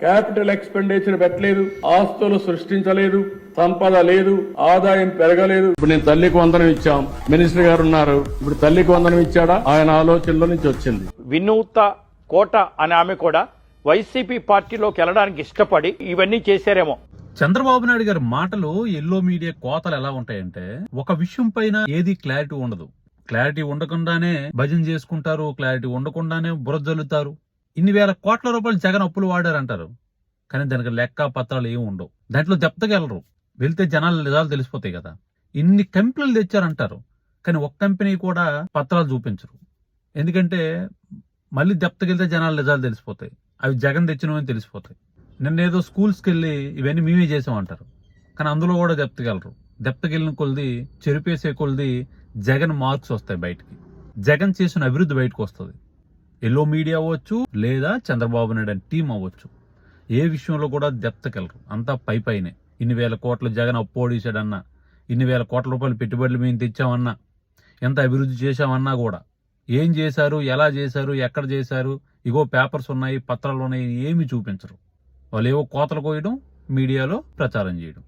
Capital expenditure పెట్టలేదు ఆస్తులు సృష్టించలేదు సంపద లేదు ఆదాయం పెరగలేదు. ఇప్పుడు నేను తల్లికి వందనం ఇచ్చాం. మినిస్టర్ గారు ఉన్నారు. ఇప్పుడు తల్లికి వందనం ఇచ్చాడా? ఆయన ఆలోచనలో నుంచి వచ్చింది. వినూత కోట అనే ఆమె కూడా వైసీపీ పార్టీలోకి వెళ్ళడానికి ఇష్టపడి ఇవన్నీ చేశారేమో. చంద్రబాబు నాయుడు గారి మాటలు ఎల్లో మీడియా కోతలు ఎలా ఉంటాయంటే ఒక విషయం పైన ఏది క్లారిటీ ఉండదు. క్లారిటీ ఉండకుండానే భజన చేసుకుంటారు క్లారిటీ ఉండకుండానే బురజల్లుతారు ఇన్ని వేల కోట్ల రూపాయలు జగన్ అప్పులు వాడారంటారు. కానీ దానికి లెక్క పత్రాలు ఏమి ఉండవు. దాంట్లో దెబ్బతకెళ్ళరు వెళ్తే జనాల నిజాలు తెలిసిపోతాయి కదా. ఇన్ని కంపెనీలు తెచ్చారంటారు. కానీ ఒక్క కంపెనీ కూడా పత్రాలు చూపించరు. ఎందుకంటే మళ్ళీ దెబ్బతకెళ్తే జనాల నిజాలు తెలిసిపోతాయి. అవి జగన్ తెచ్చినవని తెలిసిపోతాయి. నిన్న ఏదో స్కూల్స్కి వెళ్ళి ఇవన్నీ మేమే చేసామంటారు. కానీ అందులో కూడా దెబ్బతకెళ్ళరు దెబ్బతకెళ్ళిన కొలది చెరిపేసే కొలది జగన్ మార్క్స్ వస్తాయి బయటికి. జగన్ చేసిన అభివృద్ధి బయటకు వస్తుంది. ఎల్లో మీడియా అవ్వచ్చు లేదా చంద్రబాబు నాయుడు అని టీం అవ్వచ్చు. ఏ విషయంలో కూడా దెప్తకెళ్ళరు అంతా పై పైనే. ఇన్ని వేల కోట్ల జగన్ అప్పోడీసాడన్నా ఇన్ని వేల కోట్ల రూపాయలు పెట్టుబడులు మేము తెచ్చామన్నా. ఎంత అభివృద్ధి చేశామన్నా కూడా. ఏం చేశారు ఎలా చేశారు ఎక్కడ చేశారు ఇగో పేపర్స్ ఉన్నాయి పత్రాలు ఉన్నాయి ఏమి చూపించరు. వాళ్ళు ఏవో కోతలు కోయడం మీడియాలో ప్రచారం చేయడం.